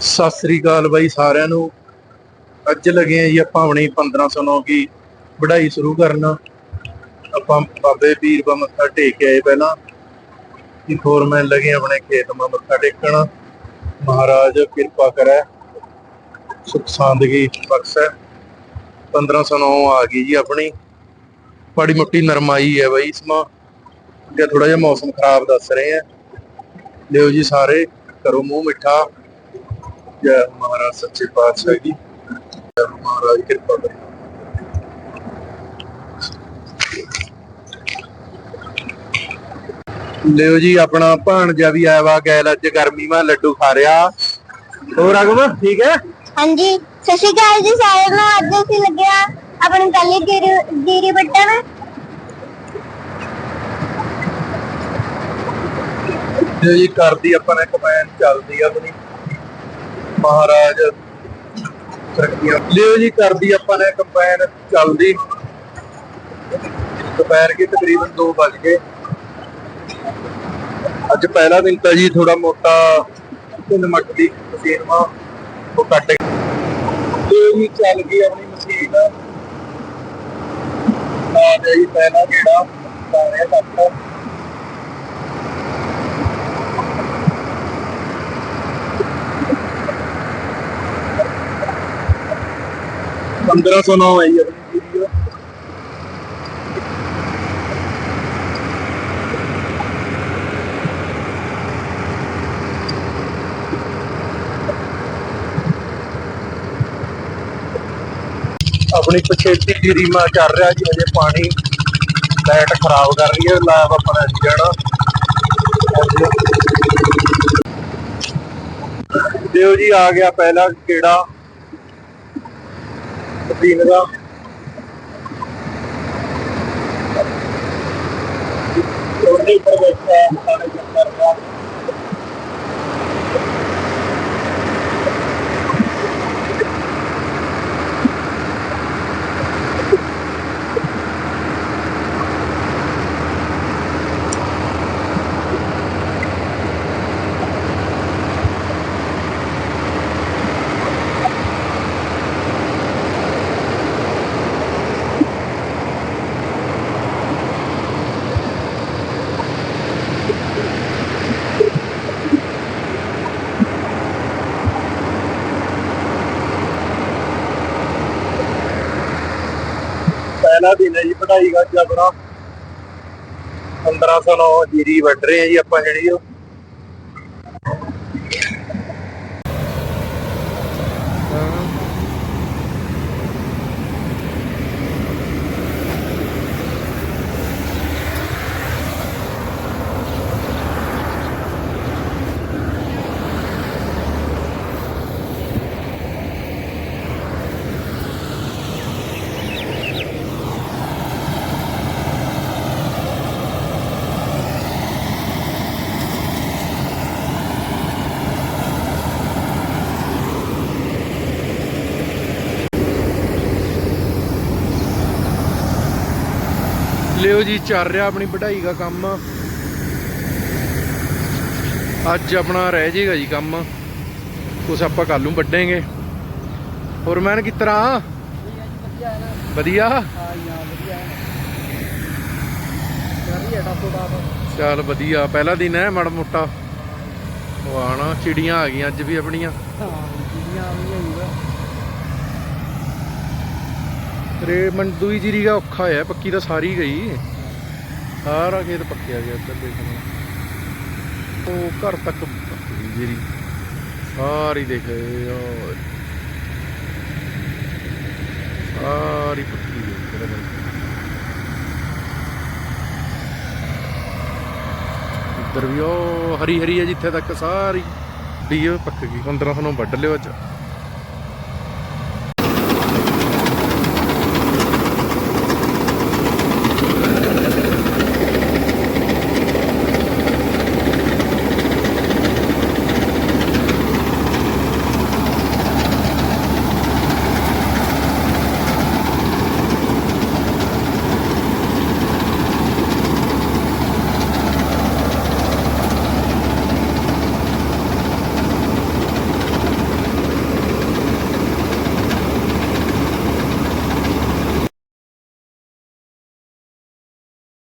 ਸਤਿ ਸ੍ਰੀ ਅਕਾਲ ਬਾਈ ਸਾਰਿਆਂ ਨੂੰ। ਅੱਜ ਲੱਗੇ ਆ ਜੀ ਆਪਾਂ ਆਪਣੀ 1509 ਕੀ ਵਢਾਈ ਸ਼ੁਰੂ ਕਰਨ। ਆਪਾਂ ਬਾਬੇ ਪੀਰ ਬਾ ਮੱਥਾ ਟੇਕ ਕੇ ਆਏ ਪਹਿਲਾਂ। ਕਿ ਫੋਰਮੈਨ ਲੱਗੇ ਆਪਣੇ ਖੇਤ ਮਾ ਮੱਥਾ ਟੇਕਣ। ਮਹਾਰਾਜ ਕਿਰਪਾ ਕਰੈ। ਸੁਖ ਸਾਂਦਗੀ ਬਖਸ਼ੇ। 1509 ਆ ਗਈ ਜੀ ਆਪਣੀ। ਬੜੀ ਮੋਟੀ ਨਰਮਾਈ ਹੈ ਬਾਈ ਇਸਮਾ ਅੱਗੇ ਥੋੜਾ ਜਿਹਾ ਮੌਸਮ ਖਰਾਬ ਦੱਸ ਰਹੇ ਆ ਲਿਓ ਜੀ ਸਾਰੇ, ਕਰੋ ਮੂੰਹ ਮਿੱਠਾ। ਜੈ ਮਹਾਰਾਜ ਸੱਚੇ ਪਾਤਸ਼ਾਹ ਜੀ। ਜੈ ਮਹਾਰਾਜ ਕਿਰਪਾ ਕਰੇ। ਲਿਓ ਜੀ ਆਪਣਾ ਭਾਣਜਾ ਵੀ ਆਇਆ ਵਾ ਗੈਲ ਅੱਜ ਗਰਮੀ ਮਾ ਲੱਡੂ ਖਾ ਰਿਹਾ। ਹੋਰ ਅਗਮ ਠੀਕ ਹੈ? ਹਾਂਜੀ ਸਤਿ ਸ਼੍ਰੀ ਅਕਾਲ ਜੀ ਸਾਰਿਆਂ ਨੂੰ। ਅੱਜ ਅਸੀਂ ਲੱਗਿਆ ਆਪਣੀ ਕੱਲੀ ਜੀਰੀ ਜੀਰੀ ਵੱਟਣ। ਲਿਓ ਜੀ ਕਰਦੀ ਆਪਾਂ ਨੇ ਕਮੈਨ ਚੱਲਦੀ ਆ ਆਪਣੀ। ਮਹਾਰਾਜ। ਲਿਓ ਜੀ, ਕਰਦੀ ਆਪਾਂ ਨੇ ਕੰਪੈਨ, ਚੱਲਦੀ। ਦੁਪਹਿਰ ਕੇ ਤਕਰੀਬਨ 2 ਵਜ ਗਏ। ਅੱਜ ਪਹਿਲਾ ਦਿਨ ਤਾਂ ਜੀ ਥੋੜਾ ਮੋਟਾ ਤਿੰਨ ਮੱਟ ਦੀ ਮਸ਼ੀਨ ਵਾ, ਉਹ ਕੱਟ ਲਿਓ ਜੀ, ਚੱਲ ਗਈ ਆਪਣੀ ਮਸ਼ੀਨ। ਆ ਜੀ, ਪਹਿਲਾ ਜਿਹੜਾ ਸਾਰੇ ਤੱਕ ਪੰਦਰਾਂ ਸੌ ਨੌ ਹੈ ਜੀ। ਆਪਣੀ ਵੀਡੀਓ ਆਪਣੀ ਪਛੇਤੀ ਦੀ ਰੀਮਾ ਚੱਲ ਰਿਹਾ ਜੀ ਅਜੇ ਪਾਣੀ ਲਾਈਟ ਖਰਾਬ ਕਰ ਰਹੀ ਹੈ ਲਾਈਵ ਆਪਣਾ ਜੀ ਦਿਓ ਜੀ, ਆ ਗਿਆ ਪਹਿਲਾ ਕਿਹੜਾ ਪੀਣ ਦਾ। ਉਹਦੇ ਉੱਪਰ ਬੈਠਾ ਹੈ ਸਾਰੇ ਚੱਕਰ ਦਾ ਪਹਿਲਾ ਦਿਨ ਜੀ, ਪੜ੍ਹਾਈ ਦਾ ਅੱਜ ਆਪਣਾ 1509 ਜੀਰੀ ਵੱਢ ਰਹੇ ਆ ਜੀ ਆਪਾਂ ਜਿਹੜੀ ਉਹ। ਲਿਓ ਜੀ, ਚੱਲ ਰਿਹਾ ਆਪਣੀ ਵਢਾਈ ਦਾ ਕੰਮ। ਅੱਜ ਆਪਣਾ ਰਹਿ ਜਾਏਗਾ ਜੀ ਕੰਮ। ਕੁਛ ਆਪਾਂ ਕੱਲ ਨੂੰ ਵੱਢਾਂਗੇ। ਹੋਰ ਮੈਨ ਕਿਸ ਤਰ੍ਹਾਂ ਵਧੀਆ ਚੱਲ ਵਧੀਆ, ਪਹਿਲਾ ਦਿਨ ਹੈ ਮਾੜਾ ਮੋਟਾ। ਵਾਹ ਨਾ, ਚਿੜੀਆਂ ਆ ਗਈਆਂ ਅੱਜ ਵੀ ਆਪਣੀਆਂ। ਰੇ ਮੰਦੂਈ ਜੀਰੀ ਦਾ ਔਖਾ ਹੋਇਆ, ਪੱਕੀ ਤਾਂ ਸਾਰੀ ਗਈ। ਸਾਰਾ ਖੇਤ ਪੱਕਿਆ ਗਿਆ ਇੱਧਰ ਦੇਖਣਾ ਉਹ ਘਰ ਤੱਕ ਪੱਕੀ ਜੀਰੀ। ਸਾਰੀ ਦੇਖ ਯਾਰ ਸਾਰੀ ਪੱਕੀ ਗਈ ਤੇਰੇ ਇੱਧਰ ਵੀ ਉਹ ਹਰੀ ਹਰੀ ਹੈ ਜਿੱਥੇ ਤੱਕ ਸਾਰੀ ਵੀ ਉਹ ਪੱਕ ਗਈ। 1500 ਨੂੰ ਵੱਢ ਲਿਓ ਅੱਜ।